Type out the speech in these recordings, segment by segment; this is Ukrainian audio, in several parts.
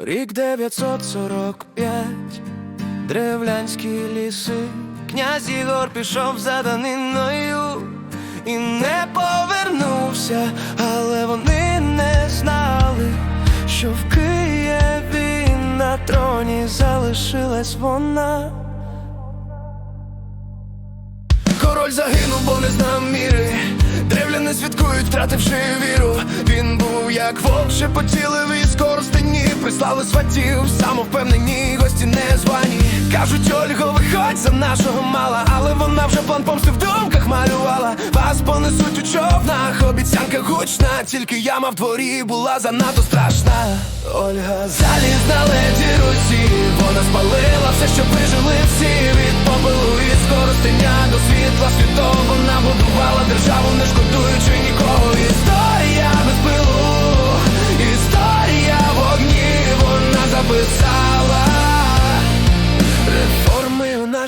Рік 945, древлянські ліси, князь Ігор пішов за даниною і не повернувся, але вони не знали, що в Києві на троні залишилась вона. Король загинув, бо не знав міри. Древляни святкують, втративши віру. Він був як вовк, шепотіли військ Прислали сватів, самовпевнені, гості не звані. Кажуть, Ольго, виходь за нашого мала, але вона вже план помсти в думках малювала. Вас понесуть у човнах, обіцянка гучна, тільки яма в дворі була занадто страшна. Ольга залізна леді руці, вона спалила все, що вижили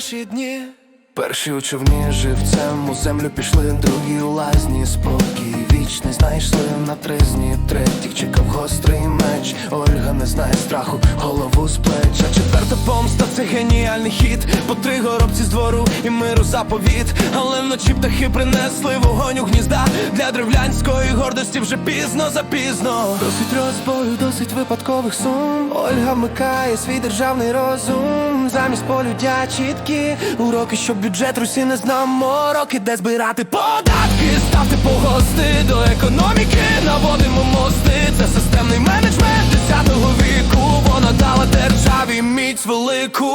наші дні. Перші у човні живцем у землю пішли, другі у лазні, спокій вічний знайшли на тризні, третіх чекав гострий меч. Ольга не знає страху, голову з плеч. А четверта помста це геніальний хід. По три горобці з двору і миру заповіт. Але вночі птахи принесли вогонь у гнізда. Для древлянської гордості вже пізно запізно. Досить розбою, досить випадкових сум. Ольга вмикає свій державний розум. Замість полюдя чіткі уроки, щоб бюджет Русі не знав мороки, де збирати податки, ставте погости до економіки, наводимо мости. Це системний менеджмент 10-го віку. Вона дала державі міць велику.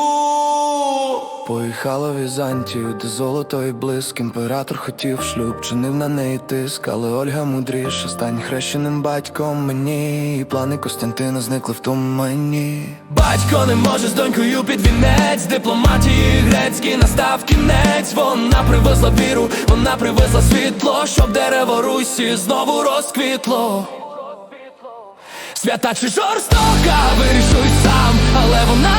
Поїхала Візантію, де золото і блиск Імператор хотів шлюб, чинив на неї тиск, але Ольга мудріша, стань хрещеним батьком мені. І плани Костянтина зникли в тумані. Батько не може з донькою під вінець, дипломатії грецькі настав кінець. Вона привезла віру, вона привезла світло, щоб дерево Русі знову розквітло. Свята чи жорстока, вирішуй сам, але вона